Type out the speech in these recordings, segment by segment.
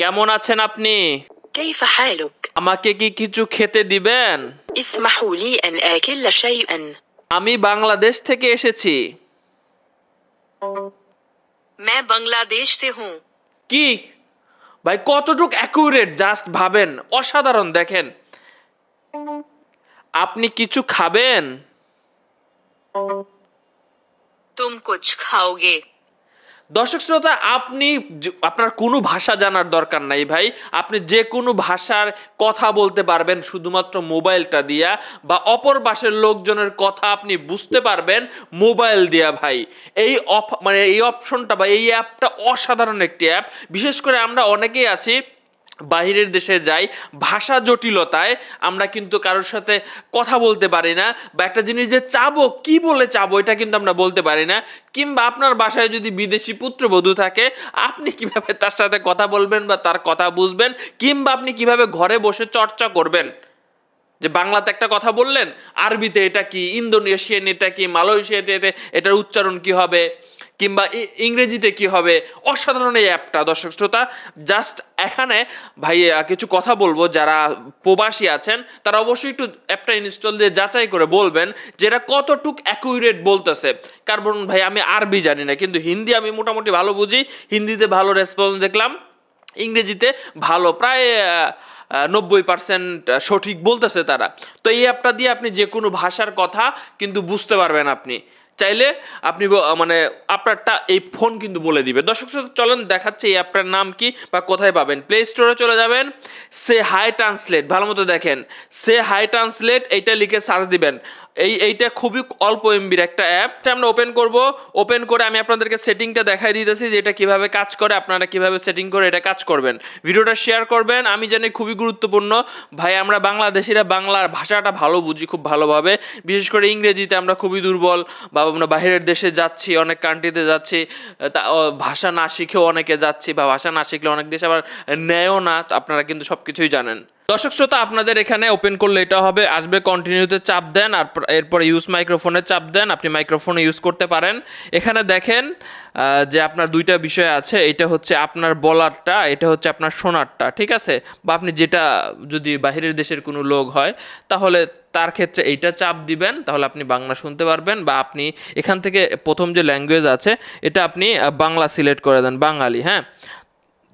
কেমন আছেন আপনি كيف حالك؟ আমাকে কি কিছু খেতে দিবেন اسمحوا لي أن آكل شيئا আমি বাংলাদেশ থেকে এসেছি मैं बांग्लादेश से हूँ কি ভাই কতটুক অ্যাকুরেট জাস্ট ভাবেন অসাধারণ দেখেন আপনি কিছু খাবেন तुम कुछ खाओगे দর্শক শ্রোতা, আপনি আপনার কোনো ভাষা জানার দরকার নাই ভাই। আপনি যে কোনো ভাষার কথা বলতে পারবেন, শুধুমাত্র মোবাইলটা দিয়া, বা অপর বাসের লোকজনের কথা আপনি বুঝতে পারবেন মোবাইল দিয়া ভাই। এই অফ মানে এই অপশনটা বা এই অ্যাপটা অসাধারণ একটি অ্যাপ। বিশেষ করে আমরা অনেকেই আছি বাইরের দেশে যাই, ভাষা জটিলতায় আমরা কিন্তু কারোর সাথে কথা বলতে পারি না বা একটা জিনিস যে চাবো, কি বলে চাবো, এটা কিন্তু আমরা বলতে পারি না। কিংবা আপনার বাসায় যদি বিদেশি পুত্রবধূ থাকে, আপনি কীভাবে তার সাথে কথা বলবেন বা তার কথা বুঝবেন? কিংবা আপনি কীভাবে ঘরে বসে চর্চা করবেন? যে বাংলাতে একটা কথা বললেন, আরবিতে এটা কি, ইন্দোনেশিয়ান এটা কি, মালয়েশিয়াতে এটার উচ্চারণ কি হবে? কিংবা ইংরেজিতে কি হবে? অসাধারণ এই অ্যাপটা। দর্শক শ্রোতা জাস্ট এখানে ভাই কিছু কথা বলব। যারা প্রবাসী আছেন, তারা অবশ্যই একটু অ্যাপটা ইনস্টল দিয়ে যাচাই করে বলবেন যে এটা কতটুক অ্যাকুরেট বলতেছে। কারণ ভাই, আমি আরবি জানি না, কিন্তু হিন্দি আমি মোটামুটি ভালো বুঝি। হিন্দিতে ভালো রেসপন্স দেখলাম, ইংরেজিতে ভালো, প্রায় নব্বই পার্সেন্ট সঠিক বলতেছে তারা। তো এই অ্যাপটা দিয়ে আপনি যে কোনো ভাষার কথা কিন্তু বুঝতে পারবেন আপনি। চাইলে আপনি মানে আপনারটা এই ফোন কিন্তু বলে দিবে। দর্শক চলেন দেখাচ্ছে এই অ্যাপটার নাম কি বা কোথায় পাবেন। প্লে স্টোরে চলে যাবেন, সে হাই ট্রান্সলেট, ভালো মতো দেখেন, সে হাই ট্রান্সলেট, এইটা লিখে সার্চ দিবেন। এই, এইটা খুবই অল্প এমবির একটা অ্যাপ আমরা ওপেন করব। ওপেন করে আমি আপনাদেরকে সেটিংটা দেখাই দিতেছি যে এটা কীভাবে কাজ করে, আপনারা কীভাবে সেটিং করে এটা কাজ করবেন। ভিডিওটা শেয়ার করবেন, আমি জানি খুবই গুরুত্বপূর্ণ। ভাই, আমরা বাংলাদেশিরা বাংলার ভাষাটা ভালো বুঝি খুব ভালোভাবে। বিশেষ করে ইংরেজিতে আমরা খুবই দুর্বল, বা আমরা বাইরের দেশে যাচ্ছি, অনেক কান্ট্রিতে যাচ্ছি, তা ভাষা না শিখেও অনেকে যাচ্ছি বা ভাষা না শিখলে অনেক দেশে আবার নেয়ও না আপনারা কিন্তু সব কিছুই জানেন। দর্শক শ্রোতা, আপনাদের এখানে ওপেন করলে এটা হবে। আসবে কন্টিনিউতে চাপ দেন, আর এরপরে ইউজ মাইক্রোফোনে চাপ দেন, আপনি মাইক্রোফোনে ইউজ করতে পারেন। এখানে দেখেন যে আপনার দুইটা বিষয় আছে, এটা হচ্ছে আপনার বলারটা, এটা হচ্ছে আপনার শোনারটা, ঠিক আছে? বা আপনি যেটা যদি বাহিরের দেশের কোনো লোক হয়, তাহলে তার ক্ষেত্রে এইটা চাপ দিবেন, তাহলে আপনি বাংলা শুনতে পারবেন, বা আপনি এখান থেকে প্রথম যে ল্যাঙ্গুয়েজ আছে, এটা আপনি বাংলা সিলেক্ট করে দেন, বাঙালি হ্যাঁ?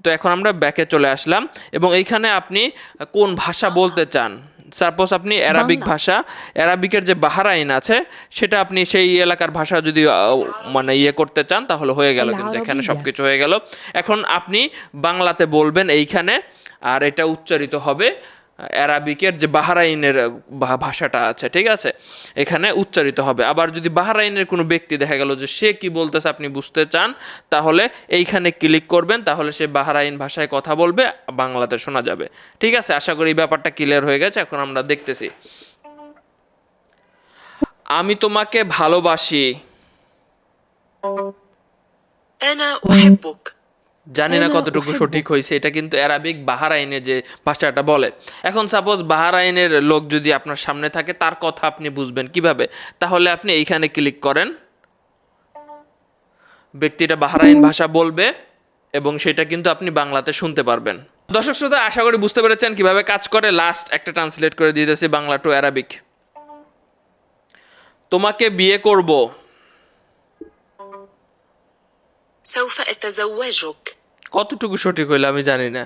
তো এখন আমরা ব্যাকে চলে আসলাম। এবং এইখানে আপনি কোন ভাষা বলতে চান? সাপোজ আপনি অ্যারাবিক ভাষা অ্যারাবিকের যে বাহারাইন আছে সেটা আপনি সেই এলাকার ভাষা যদি মানে ইয়ে করতে চান তাহলে হয়ে গেল কিন্তু এখানে সব কিছু হয়ে গেল। এখন আপনি বাংলাতে বলবেন এইখানে আর এটা উচ্চারিত হবে অ্যারাবিকের যে বাহারাইনের ভা- ভাষাটা আছে ঠিক আছে এখানে উচ্চারিত হবে আবার যদি বাহারাইনের কোনো ব্যক্তি দেখা গেল যে সে কি বলতেছে আপনি বুঝতে চান তাহলে এইখানে ক্লিক করবেন তাহলে সে বাহারাইন ভাষায় কথা বলবে বাংলাতে শোনা যাবে ঠিক আছে আশা করি এই ব্যাপারটা ক্লিয়ার হয়ে গেছে এখন আমরা দেখতেছি আমি তোমাকে ভালোবাসি أنا أحبك জানি না কতটুকু সঠিক হয়েছে এটা কিন্তু অ্যারাবিক বাহারাইনে যে ভাষাটা বলে এখন সাপোজ বাহারাইনের লোক যদি আপনার সামনে থাকে তার কথা আপনি বুঝবেন কিভাবে তাহলে আপনি এইখানে ক্লিক করেন ব্যক্তিটা বাহারাইন ভাষা বলবে এবং সেটা কিন্তু আপনি বাংলাতে শুনতে পারবেন দর্শক শ্রোতা আশা করি বুঝতে পেরেছেন কিভাবে কাজ করে লাস্ট একটা ট্রান্সলেট করে দিতেছি বাংলা টু অ্যারাবিক তোমাকে বিয়ে করব سوف أتزوجك কতটুকু সঠিক হইল আমি জানি না।